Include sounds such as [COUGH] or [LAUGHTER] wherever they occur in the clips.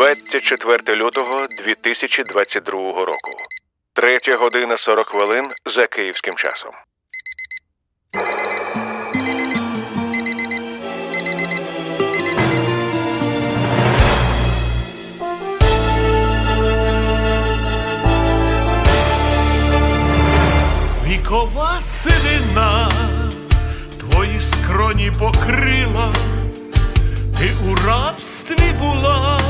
24 лютого 2022 року. Третя година 40 хвилин за київським часом. Вікова сивина твої скроні покрила, ти у рабстві була,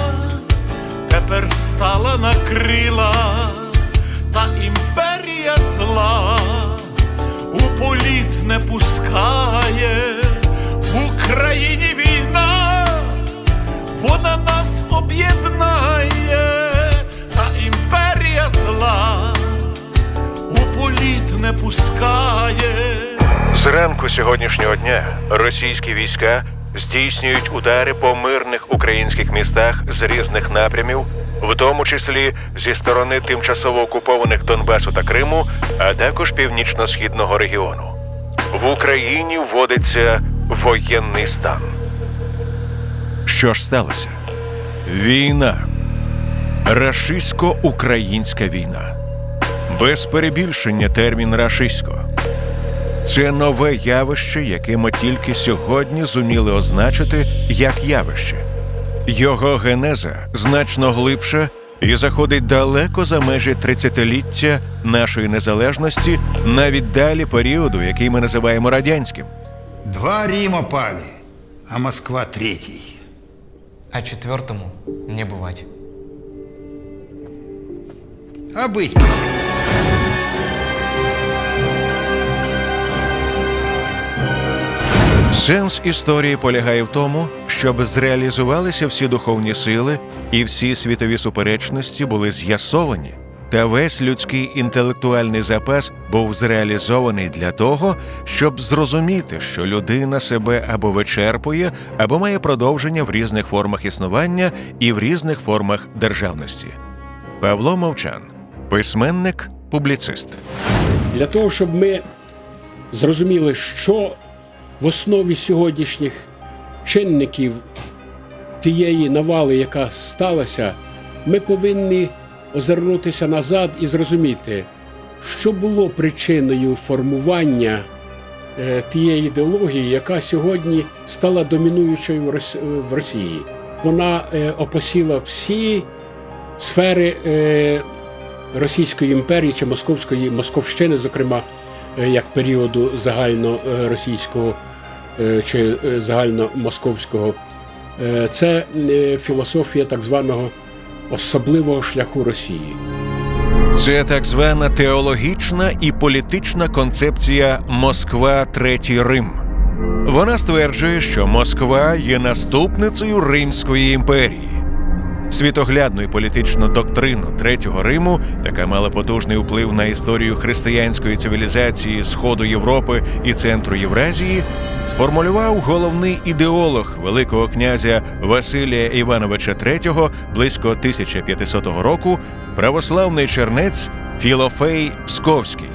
тепер стала на крила, та імперія зла у політ не пускає, в Україні війна, вона нас об'єднає, та імперія зла у політ не пускає. Зранку сьогоднішнього дня російські війська здійснюють удари по мирних українських містах з різних напрямів, в тому числі зі сторони тимчасово окупованих Донбасу та Криму, а також північно-східного регіону. В Україні вводиться воєнний стан. Що ж сталося? Війна. Рашисько-українська війна. Без перебільшення термін рашисько. Це нове явище, яке ми тільки сьогодні зуміли означити як явище. Його генеза значно глибша і заходить далеко за межі 30-ліття нашої незалежності, навіть далі періоду, який ми називаємо радянським. Два Рима пали, а Москва третий. А четвертому не бывать. А быть посему. Сенс історії полягає в тому, щоб зреалізувалися всі духовні сили і всі світові суперечності були з'ясовані, та весь людський інтелектуальний запас був зреалізований для того, щоб зрозуміти, що людина себе або вичерпує, або має продовження в різних формах існування і в різних формах державності. Павло Мовчан, письменник, публіцист. для того, щоб ми зрозуміли, що в основі сьогоднішніх чинників тієї навали, яка сталася, ми повинні озирнутися назад і зрозуміти, що було причиною формування е, тієї ідеології, яка сьогодні стала домінуючою в Росії. Вона е, опосіла всі сфери е, Російської імперії чи Московської Московщини, зокрема, як періоду загальноросійського чи е, загальномосковського. Е, Це е, філософія так званого особливого шляху Росії. Це так звана теологічна і політична концепція Москва Третій Рим. Вона стверджує, що Москва є наступницею Римської імперії. Світоглядну і політичну доктрину Третього Риму, яка мала потужний вплив на історію християнської цивілізації Сходу Європи і центру Євразії, сформулював головний ідеолог Великого князя Василія Івановича III близько 1500 року, православний чернець Філофей Псковський.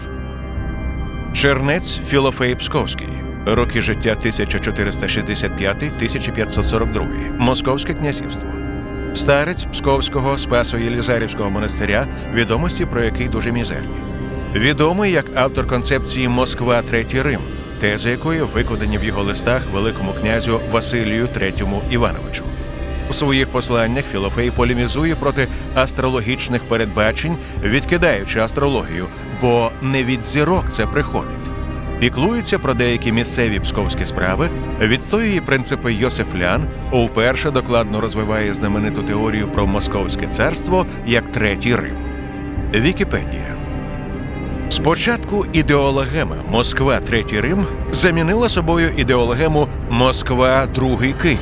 Чернець Філофей Псковський. Роки життя 1465-1542. Московське князівство. Старець Псковського Спасо-Єлізарівського монастиря, відомості про який дуже мізерні. Відомий як автор концепції Москва Третій Рим, тези якої викладені в його листах великому князю Василію III Івановичу. У своїх посланнях Філофей полемізує проти астрологічних передбачень, відкидаючи астрологію, бо не від зірок це приходить. Піклується про деякі місцеві псковські справи, відстоює принципи Йосифлян, вперше докладно розвиває знамениту теорію про Московське царство як третій Рим. Вікіпедія. Спочатку ідеологема Москва Третій Рим замінила собою ідеологему Москва Другий Київ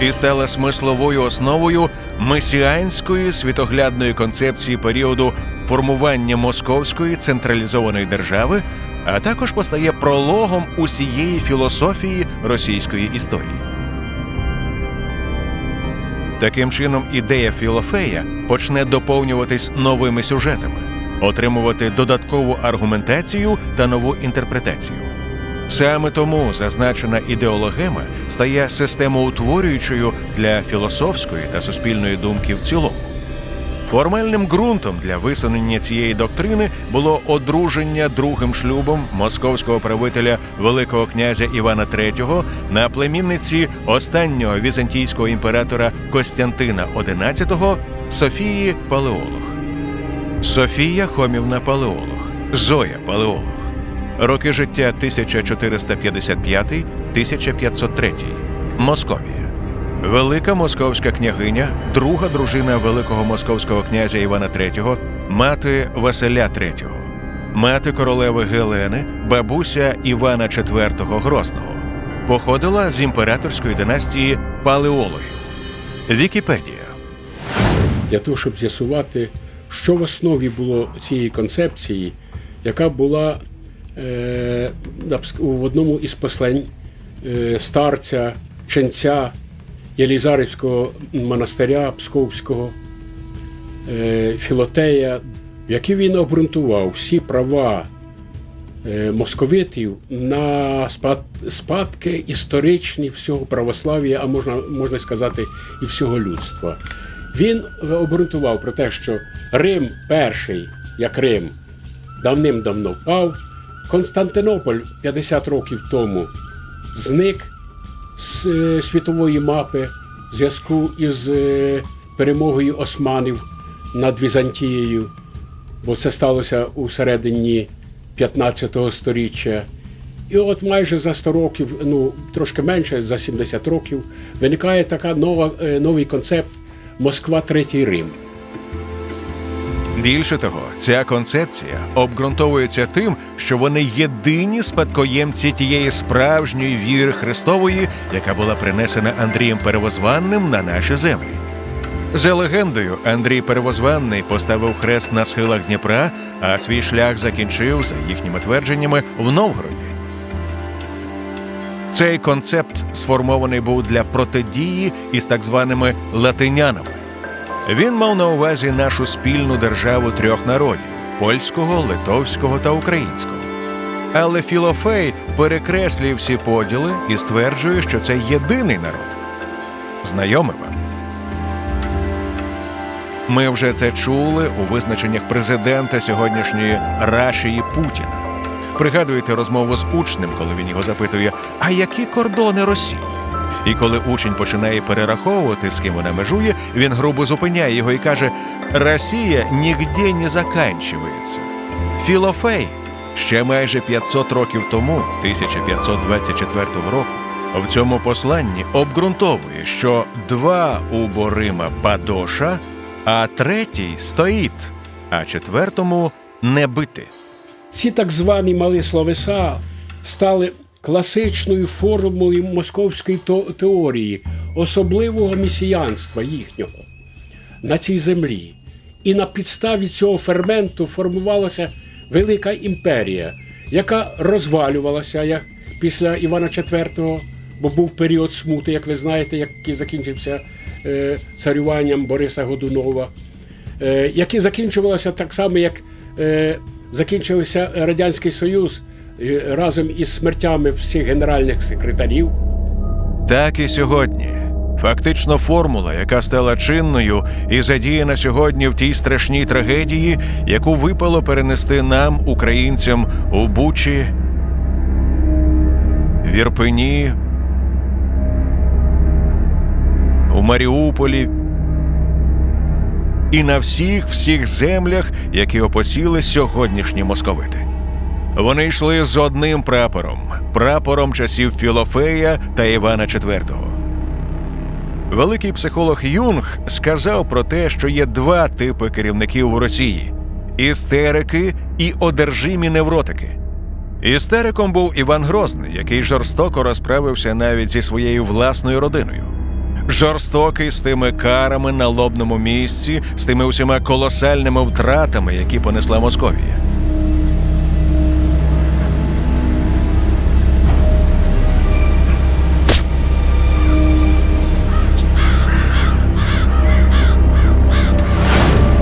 і стала смисловою основою месіанської світоглядної концепції періоду формування московської централізованої держави, а також постає прологом усієї філософії російської історії. Таким чином, ідея Філофея почне доповнюватись новими сюжетами, отримувати додаткову аргументацію та нову інтерпретацію. Саме тому зазначена ідеологема стає системоутворюючою для філософської та суспільної думки в цілому. Формальним ґрунтом для висунення цієї доктрини було одруження другим шлюбом московського правителя Великого князя Івана III на племінниці останнього візантійського імператора Костянтина XI Софії Палеолог. Софія Хомівна Палеолог, Зоя Палеолог. Роки життя 1455-1503. Московія. Велика московська княгиня, друга дружина великого московського князя Івана III, мати Василя III, мати королеви Гелени, бабуся Івана IV Грозного. Походила з імператорської династії палеологів. Вікіпедія. для того, щоб з'ясувати, що в основі було цієї концепції, яка була е, в одному із послань е, старця, ченця Єлізарівського монастиря Псковського е, Філотея, в якій він обґрунтував всі права е, московитів на спад, спадки історичні всього православ'я, а можна, можна сказати, і всього людства. Він обґрунтував про те, що Рим перший, як Рим, давним-давно впав. Константинополь 50 років тому зник з е, світової мапи в зв'язку із е, перемогою османів над Візантією бо це сталося у середині 15 століття. І от майже за 100 років, ну трошки менше, за 70 років, виникає така нова, е, новий концепт Москва Третій Рим. Більше того, ця концепція обґрунтовується тим, що вони єдині спадкоємці тієї справжньої віри Христової, яка була принесена Андрієм Перевозванним на наші землі. За легендою, Андрій Перевозванний поставив хрест на схилах Дніпра, а свій шлях закінчив, за їхніми твердженнями, в Новгороді. Цей концепт сформований був для протидії із так званими латинянами. Він мав на увазі нашу спільну державу трьох народів польського, литовського та українського. Але Філофей перекреслює всі поділи і стверджує, що це єдиний народ. Знайомий вам. Ми вже це чули у визначеннях президента сьогоднішньої Рашії Путіна. Пригадуєте розмову з учнем, коли він його запитує: а які кордони Росії? І коли учень починає перераховувати, з ким вона межує, він грубо зупиняє його і каже: Росія нігде не заканчується. Філофей ще майже 500 років тому, 1524 року, в цьому посланні обґрунтовує, що два уборима Бадоша, а третій стоїть, а четвертому не бити. Ці так звані малі словеса стали класичною формою московської теорії, особливого месіянства їхнього на цій землі. І на підставі цього ферменту формувалася велика імперія, яка розвалювалася як після Івана IV, бо був період смути, як ви знаєте, який закінчився е, царюванням Бориса Годунова, е, які закінчувалися так само, як е, закінчився Радянський Союз разом із смертями всіх генеральних секретарів. Так і сьогодні. Фактично, формула, яка стала чинною і задіяна сьогодні в тій страшній трагедії, яку випало перенести нам, українцям, у Бучі, в Ірпені, у Маріуполі і на всіх всіх землях, які опосіли сьогоднішні московити. Вони йшли з одним прапором прапором часів Філофея та Івана IV. Великий психолог Юнг сказав про те, що є два типи керівників у Росії: істерики і одержимі невротики. Істериком був Іван Грозний, який жорстоко розправився навіть зі своєю власною родиною. Жорстокий з тими карами на лобному місці, з тими усіма колосальними втратами, які понесла Московія.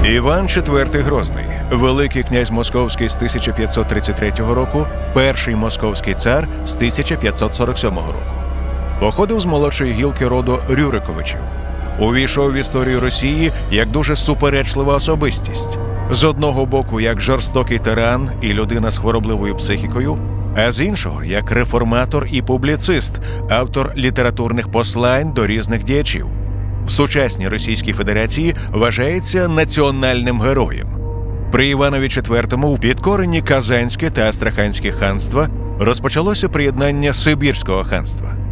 Іван IV Грозний Великий князь Московський з 1533 року, перший московський цар з 1547 року. Походив з молодшої гілки роду Рюриковичів. Увійшов в історію Росії як дуже суперечлива особистість. З одного боку, як жорстокий тиран і людина з хворобливою психікою, а з іншого як реформатор і публіцист, автор літературних послань до різних діячів. В сучасній Російській Федерації вважається національним героєм. При Іванові IV у підкоренні Казанське та Астраханське ханства розпочалося приєднання Сибірського ханства.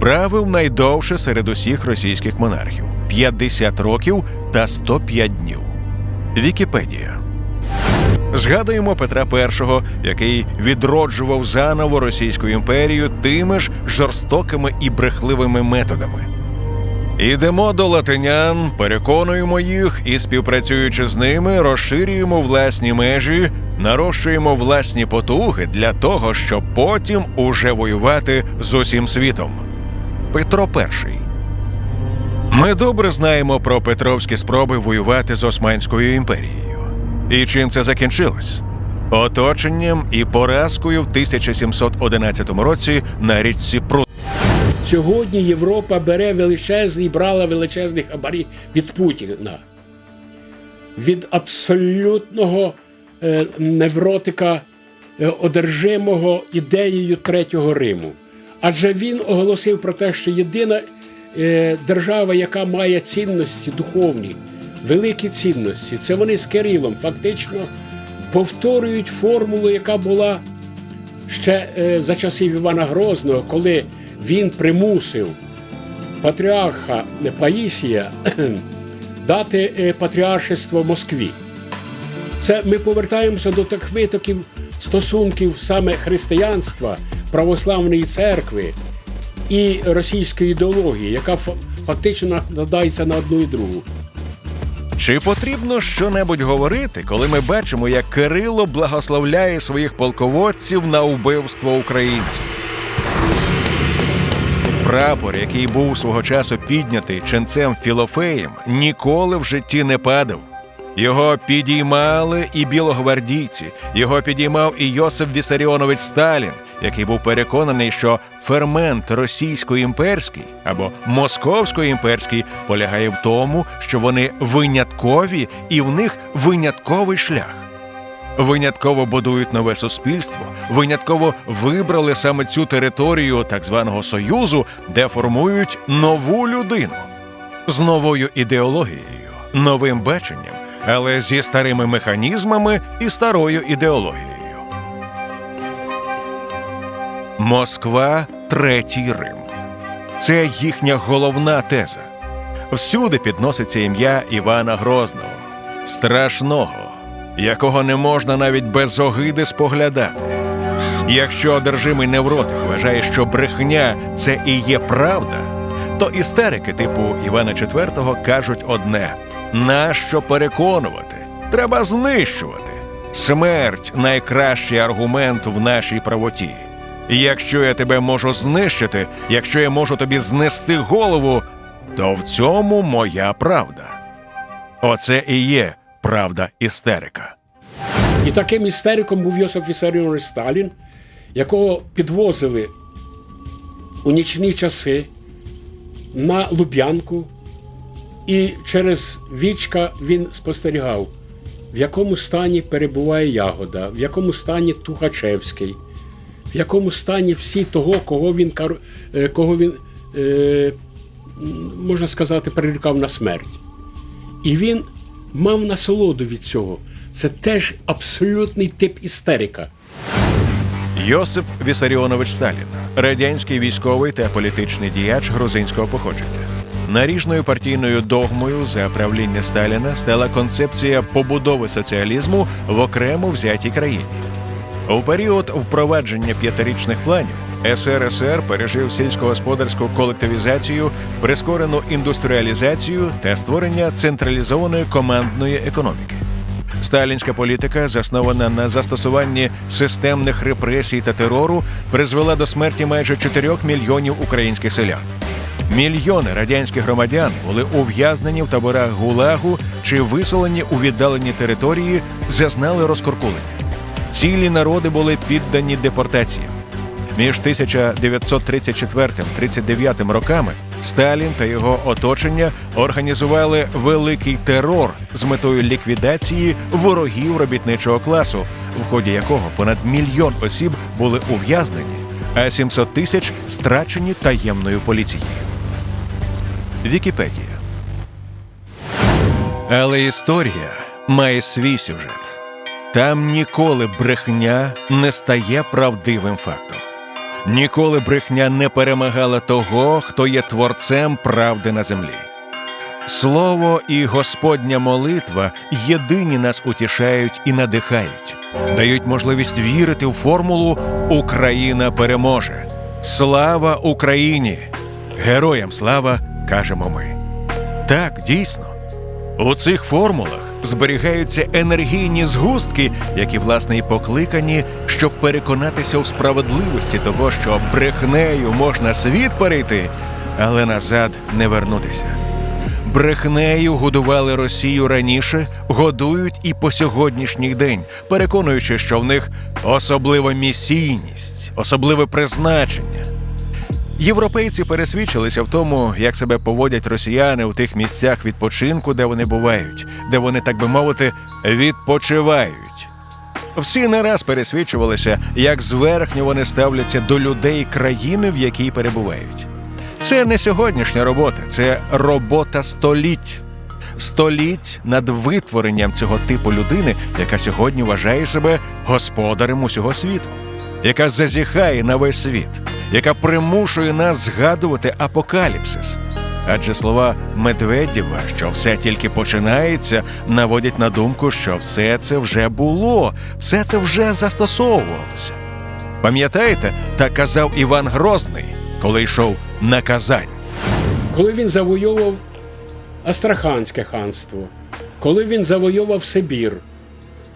Правив найдовше серед усіх російських монархів 50 років та 105 днів. Вікіпедія. Згадуємо Петра І, який відроджував заново Російську імперію тими ж жорстокими і брехливими методами. Ідемо до латинян, переконуємо їх і, співпрацюючи з ними, розширюємо власні межі, нарощуємо власні потуги для того, щоб потім уже воювати з усім світом. Петро І. Ми добре знаємо про петровські спроби воювати з Османською імперією. І чим це закінчилось? Оточенням і поразкою в 1711 році на річці Прут. Сьогодні Європа бере величезний, брала величезний хабарі від Путіна. Від абсолютного е, невротика, е, одержимого ідеєю Третього Риму. Адже він оголосив про те, що єдина е, держава, яка має цінності духовні, великі цінності, це вони з Кирилом фактично повторюють формулу, яка була ще е, за часів Івана Грозного, коли він примусив патріарха Паїсія [CLEARS THROAT] дати е, патріаршество Москві. Це ми повертаємося до тих витоків стосунків саме християнства, православної церкви і російської ідеології, яка фа- фактично надається на одну і другу. Чи потрібно щонебудь говорити, коли ми бачимо, як Кирило благословляє своїх полководців на вбивство українців? Прапор, який був свого часу піднятий ченцем Філофеєм, ніколи в житті не падав. Його підіймали і білогвардійці, його підіймав і Йосиф Вісаріонович Сталін, який був переконаний, що фермент російсько-імперський або московсько-імперський полягає в тому, що вони виняткові і в них винятковий шлях. Винятково будують нове суспільство, винятково вибрали саме цю територію так званого союзу, де формують нову людину з новою ідеологією, новим баченням, але зі старими механізмами і старою ідеологією. Москва третій Рим. Це їхня головна теза. Всюди підноситься ім'я Івана Грозного, страшного, якого не можна навіть без огиди споглядати. Якщо одержимий невротик вважає, що брехня це і є правда, то істерики типу Івана IV кажуть одне: нащо переконувати? Треба знищувати. Смерть найкращий аргумент в нашій правоті. Якщо я тебе можу знищити, якщо я можу тобі знести голову, то в цьому моя правда. Оце і є правда істерика. І таким істериком був Йосиф Вісаріонович Сталін, якого підвозили у нічні часи на Луб'янку, і через вічка він спостерігав, в якому стані перебуває Ягода, в якому стані Тухачевський, в якому стані всі того, кого він, е, кого він е, можна сказати, прирікав на смерть. І він мав насолоду від цього. Це теж абсолютний тип істерика. Йосип Вісаріонович Сталін, радянський військовий та політичний діяч грузинського походження. Наріжною партійною догмою за правління Сталіна стала концепція побудови соціалізму в окремо взятій країні. У період впровадження п'ятирічних планів СРСР пережив сільськогосподарську колективізацію, прискорену індустріалізацію та створення централізованої командної економіки. Сталінська політика, заснована на застосуванні системних репресій та терору, призвела до смерті майже 4 мільйонів українських селян. Мільйони радянських громадян були ув'язнені в таборах ГУЛАГу чи виселені у віддалені території, зазнали розкоркулення. Цілі народи були піддані депортаціям. Між 1934-39 роками Сталін та його оточення організували великий терор з метою ліквідації ворогів робітничого класу, в ході якого понад мільйон осіб були ув'язнені, а 700 тисяч страчені таємною поліцією. Вікіпедія. Але історія має свій сюжет. Там ніколи брехня не стає правдивим фактом. Ніколи брехня не перемагала того, хто є творцем правди на землі. Слово і Господня молитва єдині нас утішають і надихають, дають можливість вірити в формулу Україна переможе. Слава Україні! Героям слава кажемо ми. Так, дійсно. У цих формулах зберігаються енергійні згустки, які власне і покликані, щоб переконатися у справедливості того, що брехнею можна світ перейти, але назад не вернутися. Брехнею годували Росію раніше, годують і по сьогоднішній день, переконуючи, що в них особлива місійність, особливе призначення. Європейці пересвідчилися в тому, як себе поводять росіяни у тих місцях відпочинку, де вони бувають, де вони, так би мовити, відпочивають. Всі не раз пересвідчувалися, як зверхньо вони ставляться до людей країни, в якій перебувають. Це не сьогоднішня робота, це робота століть. Століть над витворенням цього типу людини, яка сьогодні вважає себе господарем усього світу, яка зазіхає на весь світ, яка примушує нас згадувати апокаліпсис. Адже слова Медведєва, що все тільки починається, наводять на думку, що все це вже було, все це вже застосовувалося. Пам'ятаєте, так казав Іван Грозний, коли йшов на Казань. Коли він завойовував Астраханське ханство, коли він завойовував Сибір,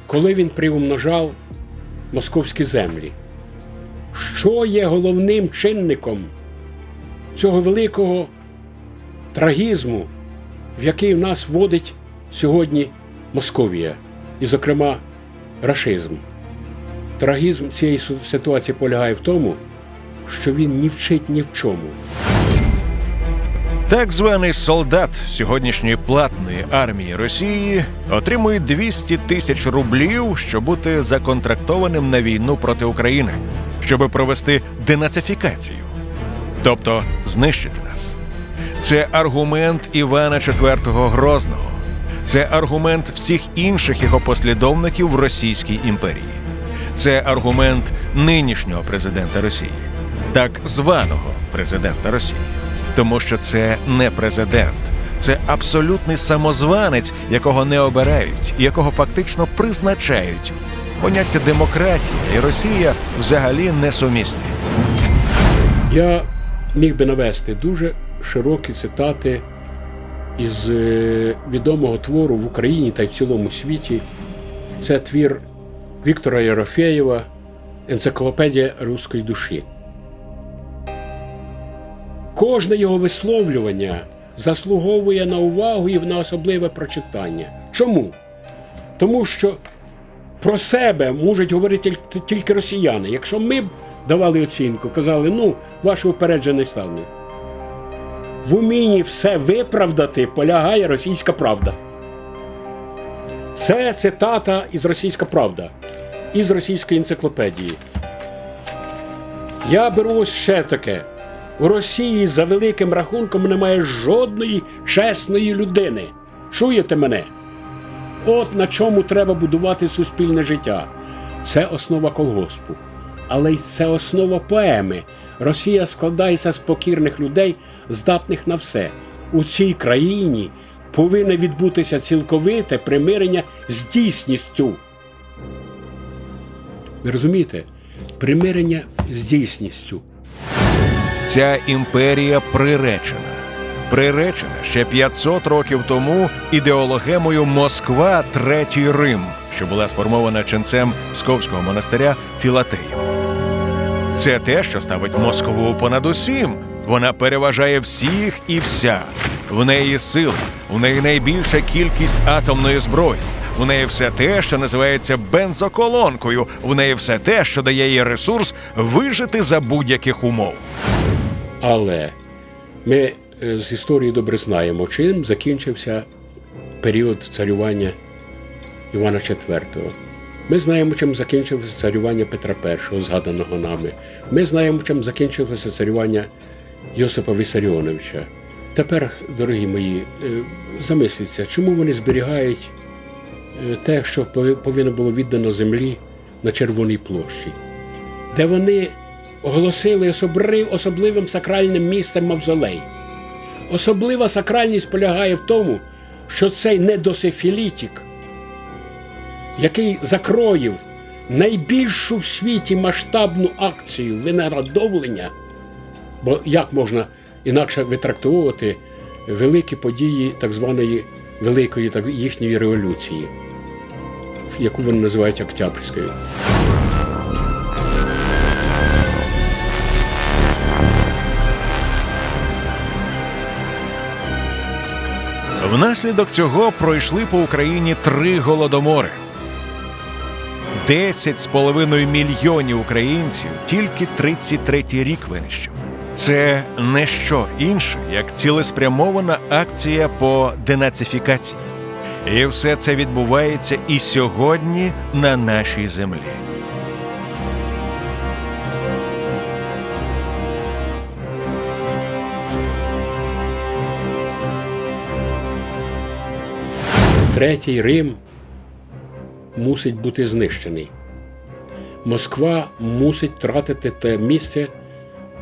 коли він приумножав московські землі. Що є головним чинником цього великого трагізму, в який в нас вводить сьогодні Московія, і, зокрема, рашизм? Трагізм цієї ситуації полягає в тому, що він не вчить ні в чому. Так званий солдат сьогоднішньої платної армії Росії отримує 200 тисяч рублів, щоб бути законтрактованим на війну проти України, щоб провести денацифікацію, тобто знищити нас. Це аргумент Івана IV Грозного. Це аргумент всіх інших його послідовників в Російській імперії. Це аргумент нинішнього президента Росії, так званого президента Росії. Тому що це не президент, це абсолютний самозванець, якого не обирають, якого фактично призначають. Поняття демократія і Росія взагалі несумісні. Я міг би навести дуже широкі цитати із е, відомого твору в Україні та й в цілому світі. Це твір Віктора Єрофеєва Енциклопедія руської душі. Кожне його висловлювання заслуговує на увагу і на особливе прочитання. Чому? Тому що про себе можуть говорити тільки- росіяни. Якщо ми б давали оцінку, казали, ну, ваше упереджене ставлення. В умінні все виправдати полягає російська правда. Це цитата із Російська Правда, із російської енциклопедії. Я беру ось ще таке. У Росії за великим рахунком немає жодної чесної людини. Чуєте мене? От на чому треба будувати суспільне життя. Це основа колгоспу. Але й це основа поеми. Росія складається з покірних людей, здатних на все. У цій країні повинне відбутися цілковите примирення з дійсністю. Ви розумієте? Примирення з дійсністю. Ця імперія приречена. Приречена ще 500 років тому ідеологемою Москва Третій Рим, що була сформована ченцем Псковського монастиря Філатеєм. Це те, що ставить Москву понад усім. Вона переважає всіх і вся. В неї сила, в неї найбільша кількість атомної зброї. В неї все те, що називається бензоколонкою. В неї все те, що дає їй ресурс вижити за будь-яких умов. Але ми з історії добре знаємо, чим закінчився період царювання Івана IV. Ми знаємо, чим закінчилося царювання Петра І, згаданого нами. Ми знаємо, чим закінчилося царювання Йосипа Вісаріоновича. Тепер, дорогі мої, е, замисліться, чому вони зберігають е, те, що повинно було віддано землі на Червоній площі, де вони оголосили особливим сакральним місцем мавзолей. Особлива сакральність полягає в тому, що цей недосифілітік, який закроїв найбільшу в світі масштабну акцію винаградовлення, бо як можна інакше витрактовувати великі події так званої великої так, їхньої революції, яку вони називають Октябрьською. Внаслідок цього пройшли по Україні три голодомори. Десять з половиною мільйонів українців тільки 33-й рік винищив. Це не що інше, як цілеспрямована акція по денацифікації. І все це відбувається і сьогодні на нашій землі. Третій Рим мусить бути знищений. Москва мусить втратити те місце,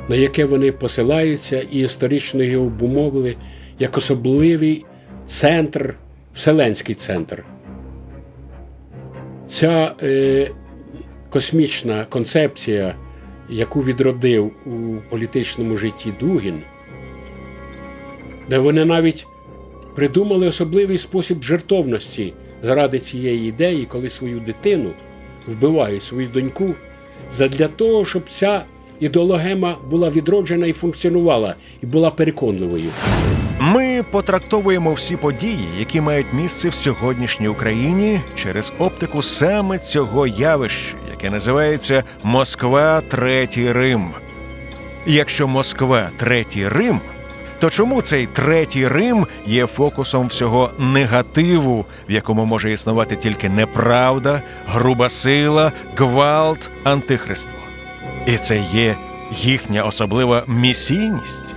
на яке вони посилаються, і історично його обумовили як особливий центр, вселенський центр. Ця е, космічна концепція, яку відродив у політичному житті Дугін, де вони навіть придумали особливий спосіб жертовності заради цієї ідеї, коли свою дитину вбивають свою доньку, задля того, щоб ця ідеологема була відроджена і функціонувала, і була переконливою. Ми потрактовуємо всі події, які мають місце в сьогоднішній Україні, через оптику саме цього явища, яке називається Москва Третій Рим. Якщо Москва Третій Рим, то чому цей третій Рим є фокусом всього негативу, в якому може існувати тільки неправда, груба сила, гвалт, антихриство? І це є їхня особлива місійність.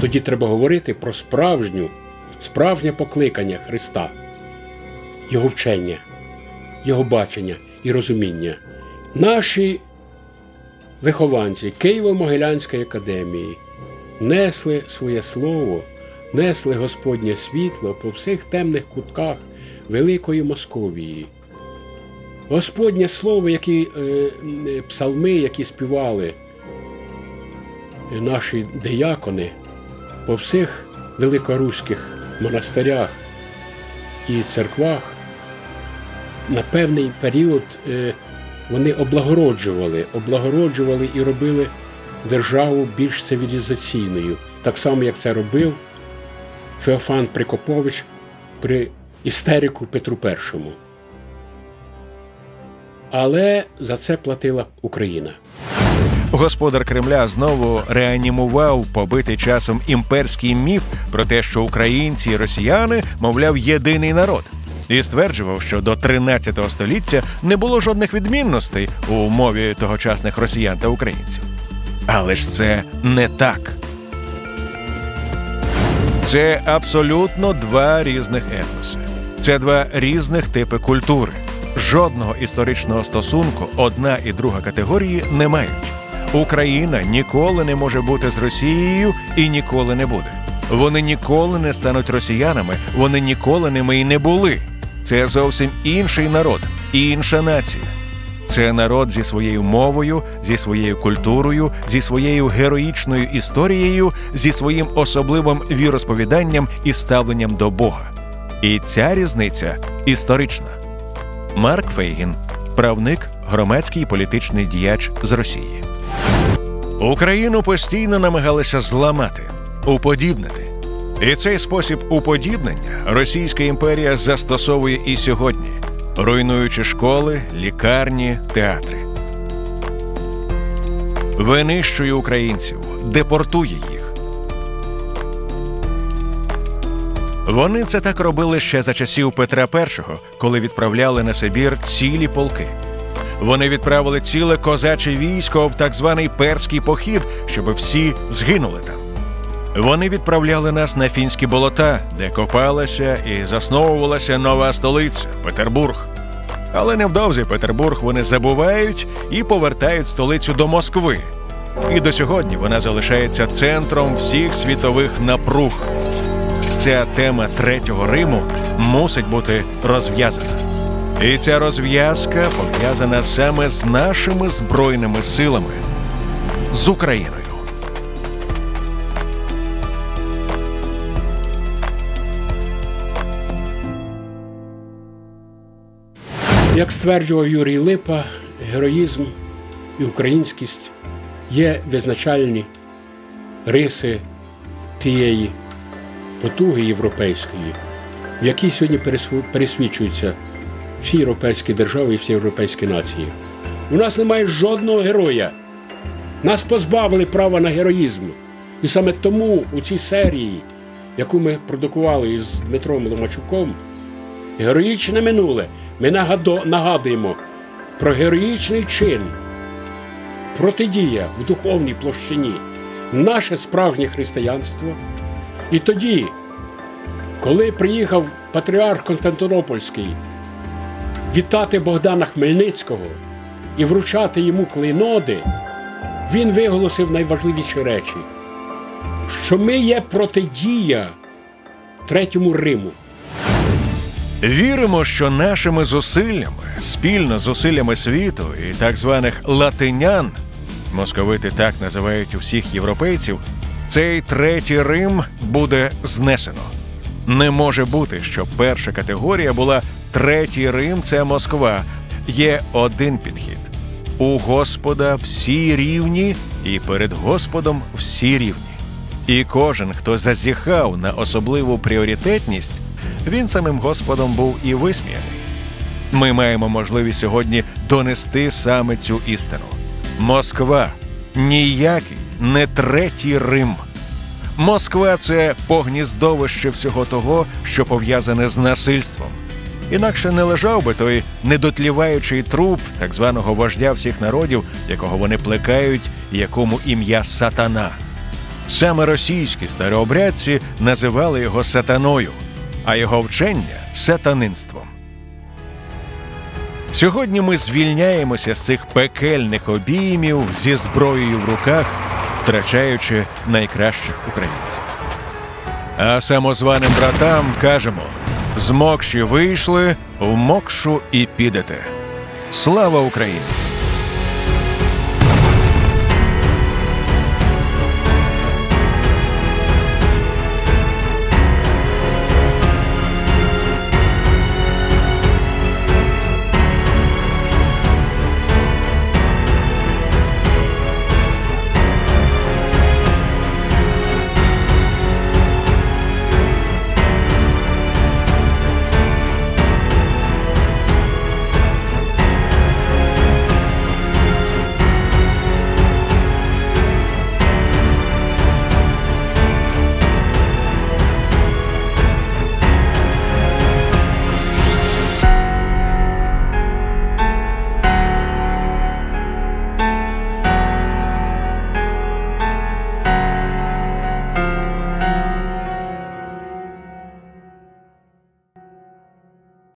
Тоді треба говорити про справжню, справжнє покликання Христа, Його вчення, Його бачення і розуміння. Наші вихованці Києво-Могилянської академії несли своє слово, несли Господнє світло по всіх темних кутках Великої Московії. Господнє слово, які е, е, псалми, які співали е, наші деякони по всіх великоруських монастирях і церквах на певний період е, вони облагороджували, облагороджували і робили державу більш цивілізаційною, так само, як це робив Феофан Прикопович при істерику Петру І. Але за це платила Україна. Господар Кремля знову реанімував побитий часом імперський міф про те, що українці і росіяни, мовляв, єдиний народ, і стверджував, що до 13 століття не було жодних відмінностей у мові тогочасних росіян та українців. Але ж це не так. Це абсолютно два різних етноси. Це два різних типи культури. Жодного історичного стосунку одна і друга категорії не мають. Україна ніколи не може бути з Росією і ніколи не буде. Вони ніколи не стануть росіянами, вони ніколи ними і не були. Це зовсім інший народ, інша нація. Це народ зі своєю мовою, зі своєю культурою, зі своєю героїчною історією, зі своїм особливим віросповіданням і ставленням до Бога. І ця різниця історична. Марк Фейгін, правник, громадський політичний діяч з Росії. Україну постійно намагалися зламати, уподібнити. І цей спосіб уподібнення Російська імперія застосовує і сьогодні, руйнуючи школи, лікарні, театри. Винищує українців, депортує їх. Вони це так робили ще за часів Петра І, коли відправляли на Сибір цілі полки. Вони відправили ціле козаче військо в так званий перський похід, щоб всі згинули там. Вони відправляли нас на фінські болота, де копалася і засновувалася нова столиця Петербург. Але невдовзі Петербург вони забувають і повертають столицю до Москви. І до сьогодні вона залишається центром всіх світових напруг. Ця тема третього Риму мусить бути розв'язана. І ця розв'язка пов'язана саме з нашими збройними силами, з Україною. Як стверджував Юрій Липа, героїзм і українськість є визначальні риси тієї потуги європейської, в якій сьогодні пересвідчуються всі європейські держави і всі європейські нації. У нас немає жодного героя. Нас позбавили права на героїзм. І саме тому у цій серії, яку ми продукували із Дмитром Ломачуком, Героїчне минуле. Ми нагадуємо про героїчний чин, протидія в духовній площині, наше справжнє християнство. І тоді, коли приїхав патріарх Константинопольський вітати Богдана Хмельницького і вручати йому клейноди, він виголосив найважливіші речі, що ми є протидія Третьому Риму. Віримо, що нашими зусиллями, спільно зусиллями світу і так званих латинян, московити так називають усіх європейців, цей третій Рим буде знесено. Не може бути, щоб перша категорія була третій Рим це Москва. Є один підхід. У Господа всі рівні, і перед Господом всі рівні. І кожен, хто зазіхав на особливу пріоритетність, він самим Господом був і висміяний. Ми маємо можливість сьогодні донести саме цю істину. Москва ніякий не третій Рим. Москва це погніздовище всього того, що пов'язане з насильством. Інакше не лежав би той недотліваючий труп так званого вождя всіх народів, якого вони плекають, якому ім'я сатана. Саме російські старообрядці називали його сатаною, а його вчення сатанинством. Сьогодні ми звільняємося з цих пекельних обіймів зі зброєю в руках, втрачаючи найкращих українців. А самозваним братам кажемо: з мокші вийшли, в мокшу і підете. Слава Україні!